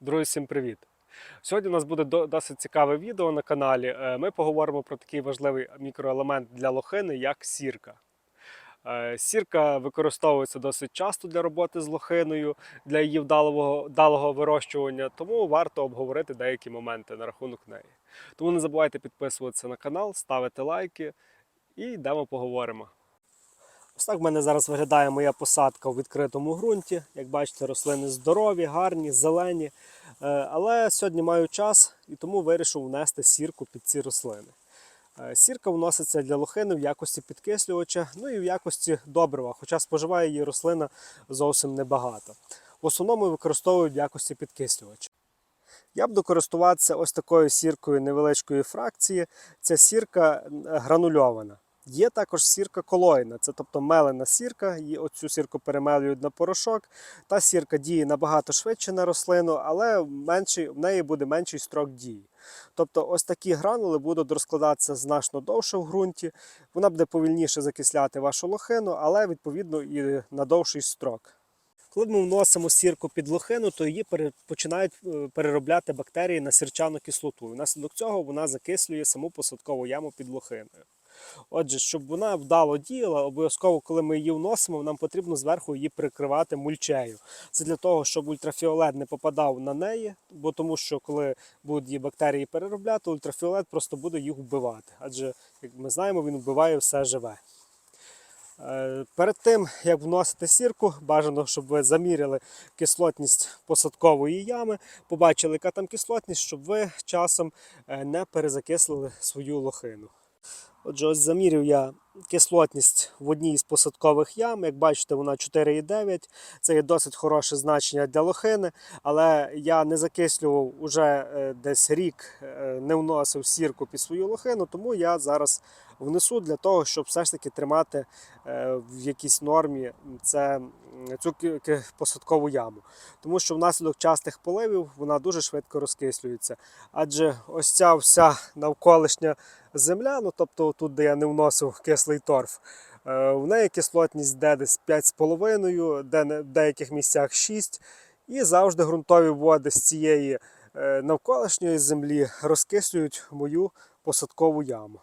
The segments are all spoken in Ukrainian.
Друзі, всім привіт! Сьогодні у нас буде досить цікаве відео на каналі. Е, Ми поговоримо про такий важливий мікроелемент для лохини, як сірка. Е, Сірка використовується досить часто для роботи з лохиною, для її вдалого, вдалого вирощування, тому варто обговорити деякі моменти на рахунок неї. Тому не забувайте підписуватися на канал, ставити лайки і йдемо поговоримо. Ось так в мене зараз виглядає моя посадка у відкритому ґрунті. Як бачите, рослини здорові, гарні, зелені. Е, Але сьогодні маю час і тому вирішив внести сірку під ці рослини. Е, Сірка вноситься для лохини в якості підкислювача, ну і в якості добрива, хоча споживає її рослина зовсім небагато. В основному використовують в якості підкислювача. Я буду користуватися ось такою сіркою невеличкої фракції. Ця сірка гранульована. Є також сірка колоїдна, це тобто мелена сірка, її оцю сірку перемелюють на порошок. Та сірка діє набагато швидше на рослину, але менший, в неї буде менший строк дії. Тобто ось такі гранули будуть розкладатися значно довше в ґрунті, вона буде повільніше закисляти вашу лохину, але відповідно і на довший строк. Коли ми вносимо сірку під лохину, то її починають е, переробляти бактерії на сірчану кислоту. Внаслідок цього вона закислює саму посадкову яму під лохиною. Отже, щоб вона вдало діяла, обов'язково, коли ми її вносимо, нам потрібно зверху її прикривати мульчею. Це для того, щоб ультрафіолет не попадав на неї, бо тому що коли будуть її бактерії переробляти, ультрафіолет просто буде їх вбивати. Адже, як ми знаємо, він вбиває все живе. Е, Перед тим, як вносити сірку, бажано, щоб ви заміряли кислотність посадкової ями, побачили, яка там кислотність, щоб ви часом е, не перезакислили свою лохину. Отже, ось заміряв я кислотність в одній з посадкових ям. Як бачите, вона 4,9. Це є досить хороше значення для лохини, але я не закислював уже е, десь рік, е, не вносив сірку під свою лохину, тому я зараз внесу для того, щоб все ж таки тримати е, в якійсь нормі це, цю посадкову яму. Тому що внаслідок частих поливів вона дуже швидко розкислюється. Адже ось ця вся навколишня земля, ну тобто тут, де я не вносив кислий торф, е, в неї кислотність де десь 5,5, де в деяких місцях 6. І завжди ґрунтові води з цієї е, навколишньої землі розкислюють мою посадкову яму.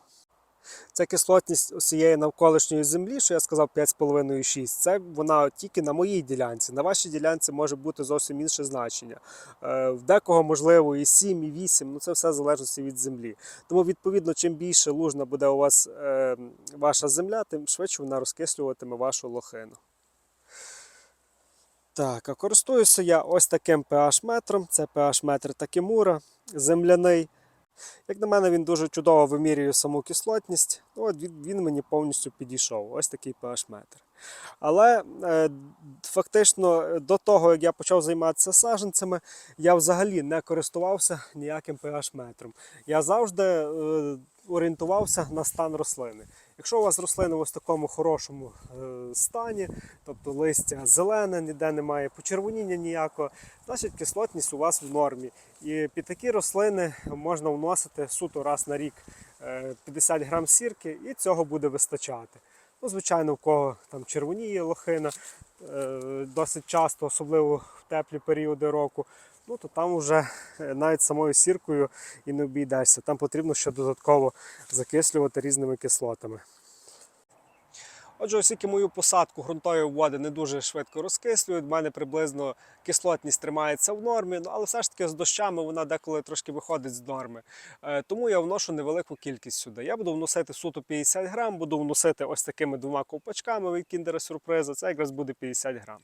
Це кислотність усієї навколишньої землі, що я сказав 5,5-6, це вона тільки на моїй ділянці. На вашій ділянці може бути зовсім інше значення. Е, В декого можливо і 7, і 8, ну це все в залежності від землі. Тому, відповідно, чим більше лужна буде у вас е, ваша земля, тим швидше вона розкислюватиме вашу лохину. Так, а користуюся я ось таким pH-метром. Це pH-метр Такемура, земляний. Як на мене, він дуже чудово вимірює саму кислотність. Ну, От він, мені повністю підійшов. Ось такий pH-метр. Але е, фактично до того, як я почав займатися саженцями, я взагалі не користувався ніяким pH-метром. Я завжди е, орієнтувався на стан рослини. Якщо у вас рослина в ось такому хорошому е, стані, тобто листя зелене, ніде немає почервоніння ніякого, значить кислотність у вас в нормі. І під такі рослини можна вносити суто раз на рік е, 50 грам сірки, і цього буде вистачати. Ну, звичайно, в кого там червоніє лохина е, досить часто, особливо в теплі періоди року, ну то там вже е, навіть самою сіркою і не обійдешся. Там потрібно ще додатково закислювати різними кислотами. Отже, оскільки мою посадку ґрунтові води не дуже швидко розкислюють, в мене приблизно кислотність тримається в нормі, ну, але все ж таки з дощами вона деколи трошки виходить з норми. Е, Тому я вношу невелику кількість сюди. Я буду вносити суто 50 грам, буду вносити ось такими двома ковпачками від кіндера сюрприза. Це якраз буде 50 грам.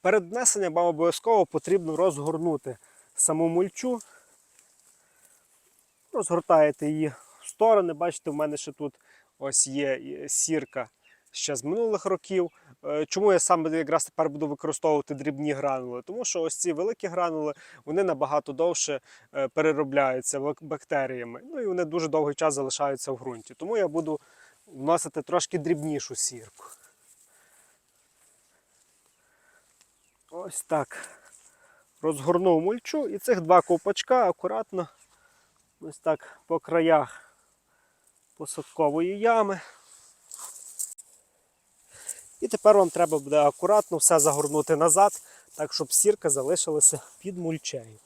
Перед внесенням вам обов'язково потрібно розгорнути саму мульчу. Розгортаєте її в сторони. Бачите, в мене ще тут ось є сірка ще з минулих років. Е, Чому я саме якраз тепер буду використовувати дрібні гранули? Тому що ось ці великі гранули вони набагато довше е, переробляються бактеріями. Ну і вони дуже довгий час залишаються в ґрунті. Тому я буду вносити трошки дрібнішу сірку. Ось так. Розгорнув мульчу і цих два ковпачка акуратно ось так по краях посадкової ями. І тепер вам треба буде акуратно все загорнути назад, так щоб сірка залишилася під мульчею.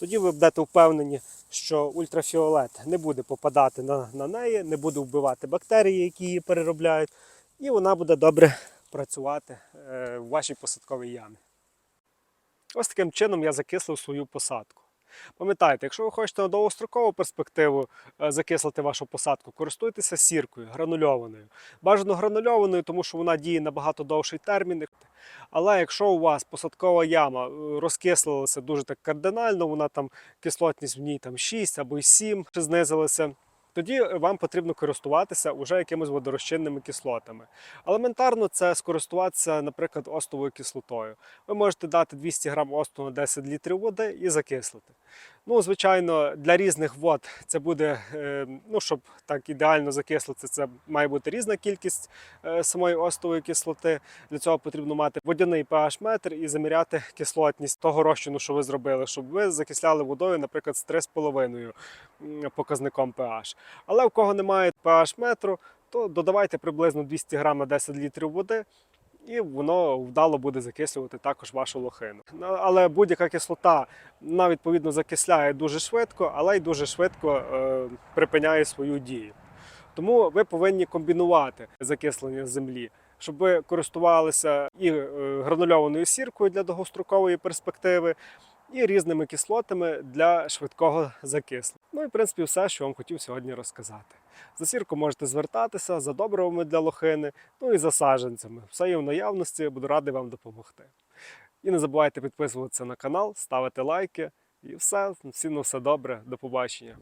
Тоді ви будете впевнені, що ультрафіолет не буде попадати на, на неї, не буде вбивати бактерії, які її переробляють, і вона буде добре працювати е, в вашій посадковій ямі. Ось таким чином я закислив свою посадку. Пам'ятайте, якщо ви хочете на довгострокову перспективу е, закислити вашу посадку, користуйтеся сіркою гранульованою. Бажано гранульованою, тому що вона діє набагато довший термін. Але якщо у вас посадкова яма е, розкислилася дуже так кардинально, вона там кислотність в ній там 6 або й 7 знизилася. Тоді вам потрібно користуватися уже якимись водорозчинними кислотами. Елементарно це скористуватися, наприклад, остовою кислотою. Ви можете дати 200 грам осту на 10 літрів води і закислити. Ну, звичайно, для різних вод це буде, е, ну, щоб так ідеально закислити, це має бути різна кількість е, самої остової кислоти. Для цього потрібно мати водяний pH-метр і заміряти кислотність того розчину, що ви зробили, щоб ви закисляли водою, наприклад, з 3,5 показником pH. Але в кого немає pH-метру, то додавайте приблизно 200 грам на 10 літрів води. І воно вдало буде закислювати також вашу лохину. Ну, Але будь-яка кислота вона відповідно закисляє дуже швидко, але й дуже швидко е, припиняє свою дію. Тому ви повинні комбінувати закислення землі, щоб ви користувалися і е, гранульованою сіркою для довгострокової перспективи, і різними кислотами для швидкого закислення. Ну і в принципі все, що вам хотів сьогодні розказати. За сірку можете звертатися за добривами для лохини, ну і за саджанцями. Все є в наявності, буду радий вам допомогти. І не забувайте підписуватися на канал, ставити лайки. І все, всім на все добре, до побачення.